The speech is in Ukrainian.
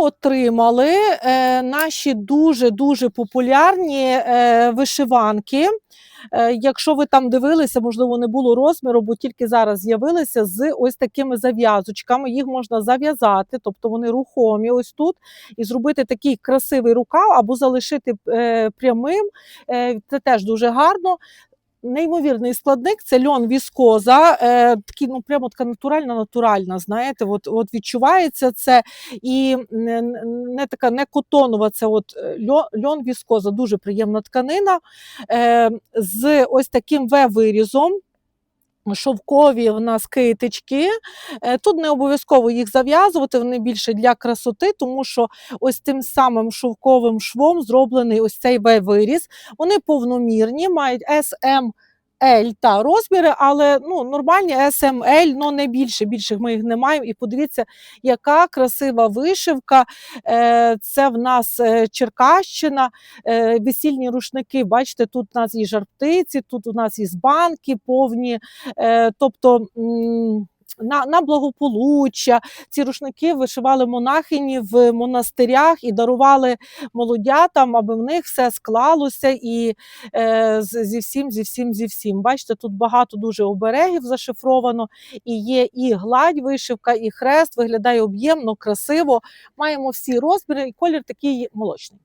отримали е, наші дуже-дуже популярні е, вишиванки. Е, Якщо ви там дивилися, можливо, не було розміру, бо тільки зараз з'явилися з ось такими зав'язочками. Їх можна зав'язати, тобто вони рухомі ось тут, і зробити такий красивий рукав або залишити е, прямим. Е, це теж дуже гарно. Неймовірний складник це льон віскоза, е, такий, ну прямо така натуральна, натуральна. Знаєте, от, от відчувається це і не, не така не котонова. Це от е, льон, льон віскоза, дуже приємна тканина е, з ось таким В-вирізом. Шовкові в нас китички. Е, Тут не обов'язково їх зав'язувати, вони більше для красоти, тому що ось тим самим шовковим швом зроблений ось цей В-виріз. Вони повномірні, мають SM, L та розміри, але ну, нормальні SML, ну не більше, більших ми їх не маємо. І подивіться, яка красива вишивка. Е, Це в нас е, Черкащина, е, весільні рушники. Бачите, тут у нас і жартиці, тут у нас і збанки повні. Тобто. На, на благополуччя ці рушники вишивали монахині в монастирях і дарували молодятам, аби в них все склалося і е, зі всім, зі всім, зі всім. Бачите, тут багато дуже оберегів зашифровано, і є і гладь вишивка, і хрест, виглядає об'ємно, красиво. Маємо всі розміри, і колір такий молочний.